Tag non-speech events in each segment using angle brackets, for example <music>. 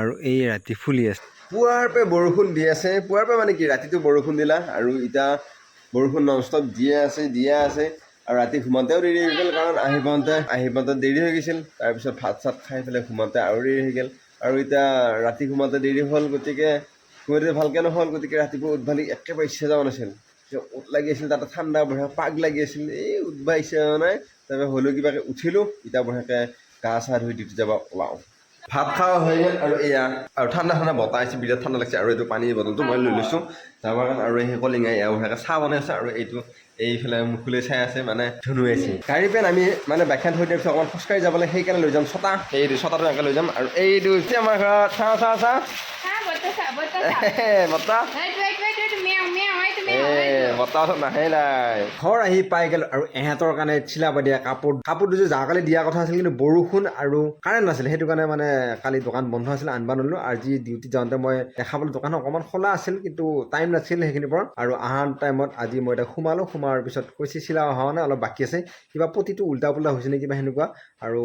আৰু এই ৰাতি ফুলি আছে। পুৱাৰ পৰা বৰষুণ দি আছে। পুৱাৰ পৰা মানে কি ৰাতিটো বৰষুণ দিলা আৰু এতিয়া বৰষুণ নন ষ্টপ দিয়ে আছে দিয়ে আছে। আৰু ৰাতি ঘুমাওঁতেও দেৰি হৈ গ'ল কাৰণ আহি পাওঁতে আহি পাওঁতে দেৰি হৈ গৈছিল। তাৰপিছত ভাত চাত খাই পেলাই ঘুমাওঁতে আৰু দেৰি হৈ গ'ল। আৰু এতিয়া ৰাতি ঘুমাওঁতে দেৰি হ'ল গতিকে ঘুমাওঁতে ভালকৈ নহ'ল। গতিকে ৰাতিপুৱা উঠবালি একেবাৰে ইচ্ছা যোৱা নাছিল। উঠ লাগি আছিল তাতে ঠাণ্ডা বঢ়িয়া পাগ লাগি আছিল। এই উঠবা ইচ্ছা যোৱা নাই। তাৰপৰা হ'লেও কিবাকৈ উঠিলোঁ। এতিয়া বঢ়িয়াকৈ গা চা ধুই ডিউটি যাব ওলাওঁ। ভাত খোৱা হৈ গ'ল আৰু এয়া আৰু ঠাণ্ডা ঠাণ্ডা বতাহ আহিছে বিৰাট ঠাণ্ডা লাগিছে আৰু এইটো পানীৰ বটলটো মই লৈ লৈছোঁ। তাৰ কাৰণে আৰু সেই কলিঙাই এয়া বঢ়িয়াকৈ চাহ বনাই আছে আৰু এইটো এইফালে মুখলৈ চাই আছে মানে ধুনুৱাইছে গাড়ী পেন আমি মানে বাখ্যাত থৈ দিয়াৰ পিছত অকণমান খোজকাঢ়ি যাবলৈ সেইকাৰণে লৈ যাম ছটা। এইটো ছটাটো এনেকৈ লৈ যাম আৰু এইটো আমাৰ ঘৰত হ্যাঁ বলতেছা বলতেছা বতাহ নাহে নাই। ঘৰ আহি পাই গ'ল আৰু এহেঁতৰ কাৰণে চিলাব দিয়া কাপোৰ। কাপোৰ দুযোৰ যোৱাকালি দিয়া কথা আছিল কিন্তু বৰষুণ আৰু কাৰেণ্ট নাছিলে। সেইটো কাৰণে মানে কালি দোকান বন্ধ আছিল আনবা নলো আজি ডিউটি যাওঁতে মই দেখা পালোঁ দোকান অকণমান খোলা আছিল কিন্তু টাইম নাছিল সেইখিনিৰ পৰা। আৰু অহাৰ টাইমত আজি মই এতিয়া সোমালোঁ। সোমোৱাৰ পিছত কৈছে চিলা অহা নাই অলপ বাকী আছে। কিবা প্ৰতিটো উল্টা পুল্টা হৈছে নেকি কিবা সেনেকুৱা? আৰু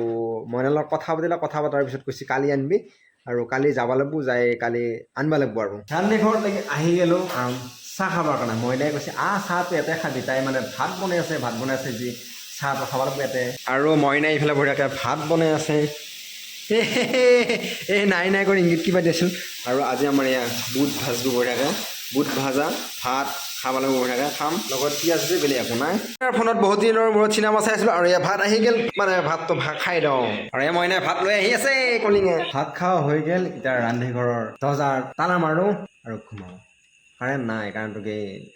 মইনাৰ লগত কথা পাতিলে কথা পতাৰ পিছত কৈছে কালি আনিবি। আৰু কালি যাব লাগিব যাই কালি আনিব লাগিব আৰু। ঘৰত লাগি আহি গ'লোঁ। আৰু চাহ খাবৰ কাৰণে। মইনাই কৈছে আহ চাহটো ইয়াতে খাবি। তাই মানে ভাত বনাই আছে ভাত বনাই আছে যি চাহটো খাব লাগিব ইয়াতে। আৰু মইনাই ইফালে বঢ়িয়াকৈ ভাত বনাই আছে। <laughs> এই নাই নাই কৰি ইংগিত কিবা দিছিল আৰু আজি আমাৰ এয়া বুট ভাজটো বঢ়িয়াকৈ বুট ভাজা ভাত খাব লাগিব বঢ়িয়াকৈ খাম। লগত পিঁয়াজ দি বেলেগ একো নাই। ইয়াৰ ফোনত বহুত দিনৰ মূৰত চিনেমা চাই আছিলোঁ আৰু এয়া ভাত আহি গ'ল। মানে ভাতটো ভাত খাই দিওঁ আৰু এয়া মইনাই ভাত লৈ আহি আছে কলিঙে। ভাত খোৱা হৈ গ'ল। এতিয়া ৰান্ধি ঘৰৰ দৰ্জাৰ তালা মাৰোঁ আৰু ঘুমাওঁ। কাৰেণ্ট নাই কাৰেণ্টটো কি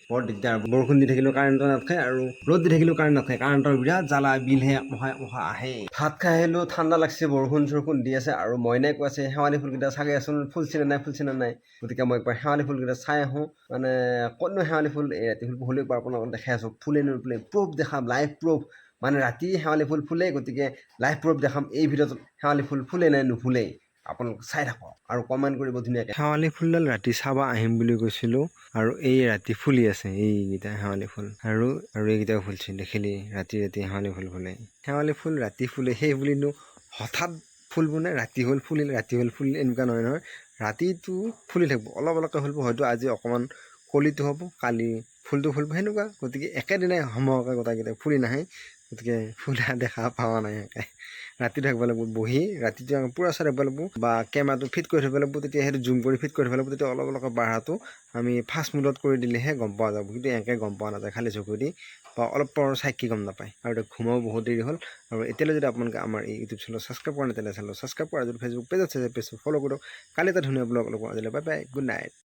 বৰ দিগদাৰ। বৰষুণ দি থাকিলেও কাৰেণ্টটো নাথাকে আৰু ৰ'দ দি থাকিলেও কাৰেণ্ট নাথাকে। কাৰেণ্টৰ বিৰাট জ্বালা, বিলহে মহাই মহা আহে। ভাত খাই আহিলোঁ ঠাণ্ডা লাগছে, বৰষুণ চৰষুণ দি আছে আৰু মইনাই কৈ আছে, শেৱালি ফুলকেইটা চাগে আছোন ফুলচিনে নাই ফুলচিনে নাই। গতিকে মই একবাৰ শেৱালি ফুলকেইটা চাই আহোঁ। মানে ক'তনো শেৱালি ফুল এই ৰাতি ফুল হ'লেও একবাৰ দেখাই আছোঁ। ফুলে নুফুলে প্ৰুফ দেখাম লাইভ প্ৰুফ মানে ৰাতি শেৱালি ফুল ফুলে গতিকে লাইভ প্ৰুফ দেখাম, এই ভিডিঅ'টোত শেৱালি ফুল ফুলে নে নুফুলেই আপোনালোক চাই থাকক আৰু কমেণ্ট কৰিব ধুনীয়াকৈ। শেৱালি ফুলডাল ৰাতি চাব আহিম বুলি কৈছিলোঁ আৰু এই ৰাতি ফুলি আছে, এইকেইটা শেৱালি ফুল। আৰু আৰু এইকেইটাও ফুলছে দেখিলি? ৰাতি ৰাতি শেৱালি ফুল ফুলে। শেৱালি ফুল ৰাতি ফুলে, সেই বুলিনো হঠাৎ ফুলবোৰ নে ৰাতি হ'ল ফুলিলে, ৰাতি হ'ল ফুলিলে, এনেকুৱা নহয় নহয়। ৰাতিটো ফুলি থাকিব, অলপ, অলপকৈ ফুলিব, হয়তো আজি অকণমান কলিটো হ'ব, কালি ফুলটো ফুলিব, সেনেকুৱা। গতিকে একেদিনাই সময়কে গোটাইকেইটা ফুলি নাহে। গতিকে ফুলা দেখা পোৱা নাই ৰাতি থাকিব লাগিব, বহি ৰাতিটো পূৰা চাই থাকিব লাগিব বা কেমেৰাটো ফিট কৰি থ'ব লাগিব, তেতিয়া সেইটো জুম কৰি ফিট কৰি থ'ব লাগিব, তেতিয়া অলপ অলপকৈ বাঢ়াটো আমি ফাষ্ট মুডত কৰি দিলেহে গম পোৱা যাব, কিন্তু এনেকৈ গম পোৱা নাযায়, খালী চকু দি বা অলপ পৰ চাইকি গম নাপায়। আৰু এতিয়া ঘুমাও বহুত দেৰি হ'ল, আৰু এতিয়ালৈ যদি আপোনালোকে আমাৰ এই ইউটিউব চেনেল ছাবস্ক্ৰাইব কৰা নাই তেনেহ'লে চেনেল ছাবস্ক্ৰাইব কৰা যদি ফেচবুক পেজত আছে পেজটো ফ'ল' কৰক। কালি এটা ধুনীয়া ব্লগ লগ আজিলৈ বাই বাই গুড নাইট